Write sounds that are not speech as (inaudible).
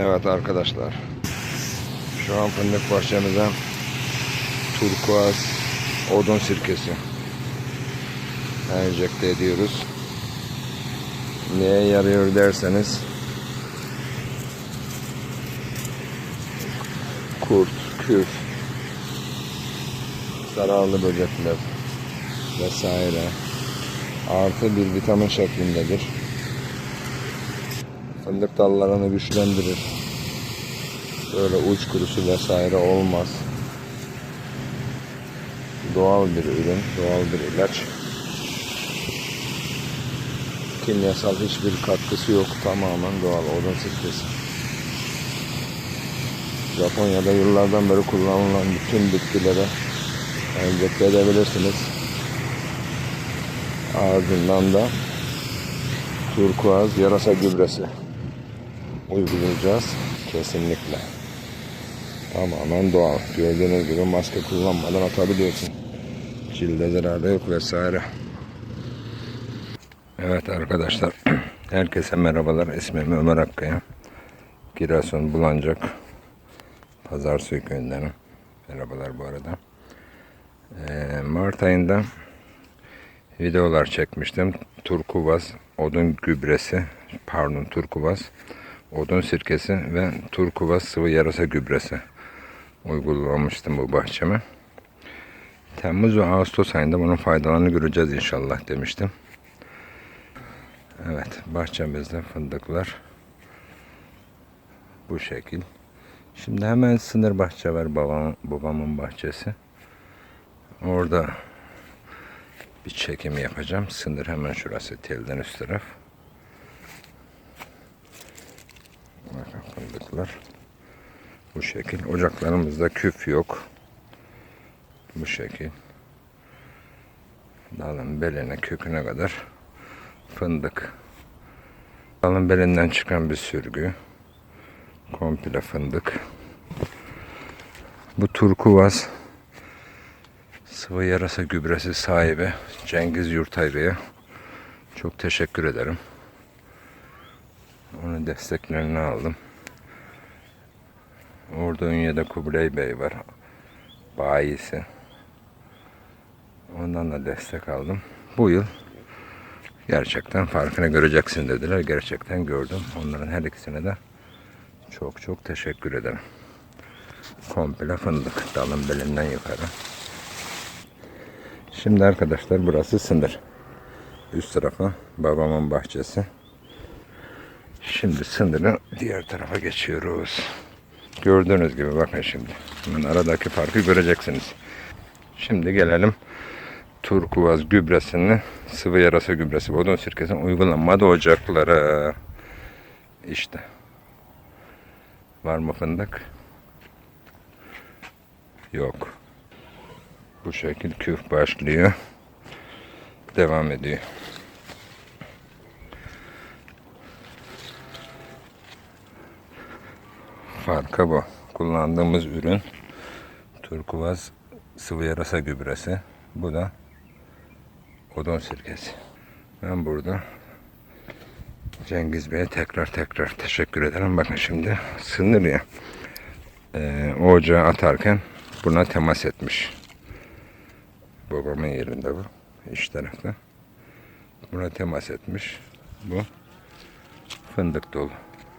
Evet arkadaşlar. Şu an fındık bahçemize turkuaz odun sirkesi enjekte ediyoruz. Neye yarıyor derseniz kurt, küf, zararlı böcekler vesaire artı bir vitamin şeklindedir. Fındık dallarını güçlendirir. Böyle uç kurusu vesaire olmaz. Doğal bir ürün, doğal bir ilaç. Kimyasal hiçbir katkısı yok. Tamamen doğal odun sirkesi. Japonya'da yıllardan beri kullanılan bütün bitkilere enjekte edebilirsiniz. Ardından da turkuaz yarasa gübresi uygulayacağız. Kesinlikle. Tamamen doğal. Gördüğünüz gibi maske kullanmadan atabiliyorsun. Cilde zararı yok vesaire. Evet arkadaşlar. (clears throat) Herkese merhabalar. İsmim Ömer Akkaya. Giresun Bulancak. Pazarsuyu köyündenim. Merhabalar bu arada. Ee, Mart ayında videolar çekmiştim. Turkuvaz, odun gübresi, pardon turkuvaz, odun sirkesi ve turkuvaz sıvı yarasa gübresi uygulamıştım bu bahçeme. Temmuz ve Ağustos ayında bunun faydalarını göreceğiz inşallah demiştim. Evet, bahçemizde fındıklar bu şekil. Şimdi hemen sınır bahçe var babam, babamın bahçesi. Orada bir çekim yapacağım. Sınır hemen şurası telden üst taraf. Fındıklar. Bu şekil. Ocaklarımızda küf yok. Bu şekil. Dalın beline köküne kadar fındık. Dalın belinden çıkan bir sürgü. Komple fındık. Bu turkuvaz sıvı yarasa gübresi sahibi Cengiz Yurtayrı'ya çok teşekkür ederim. Onun desteklerini aldım. Orada Ünye'de Kubilay Bey var. Bayisi. Ondan da destek aldım. Bu yıl gerçekten farkını göreceksin dediler. Gerçekten gördüm. Onların her ikisine de çok çok teşekkür ederim. Komple fındık dalın belinden yukarı. Şimdi arkadaşlar burası sınır. Üst tarafa babamın bahçesi. Şimdi sınırı diğer tarafa geçiyoruz. Gördüğünüz gibi bakın şimdi. Hemen aradaki farkı göreceksiniz. Şimdi gelelim turkuaz gübresini sıvı yarasa gübresi odun sirkesinin uygulanmadı ocaklara. İşte. Var mı fındık? Yok. Bu şekil küf başlıyor. Devam ediyor. Farkı bu. Kullandığımız ürün turkuaz sıvı yarasa gübresi. Bu da odun sirkesi. Ben burada Cengiz Bey'e tekrar tekrar teşekkür ederim. Bakın şimdi sınır ya. Ee, o ocağı atarken buna temas etmiş. Babamın yerinde bu. iç tarafta. Buna temas etmiş. Bu fındık dolu.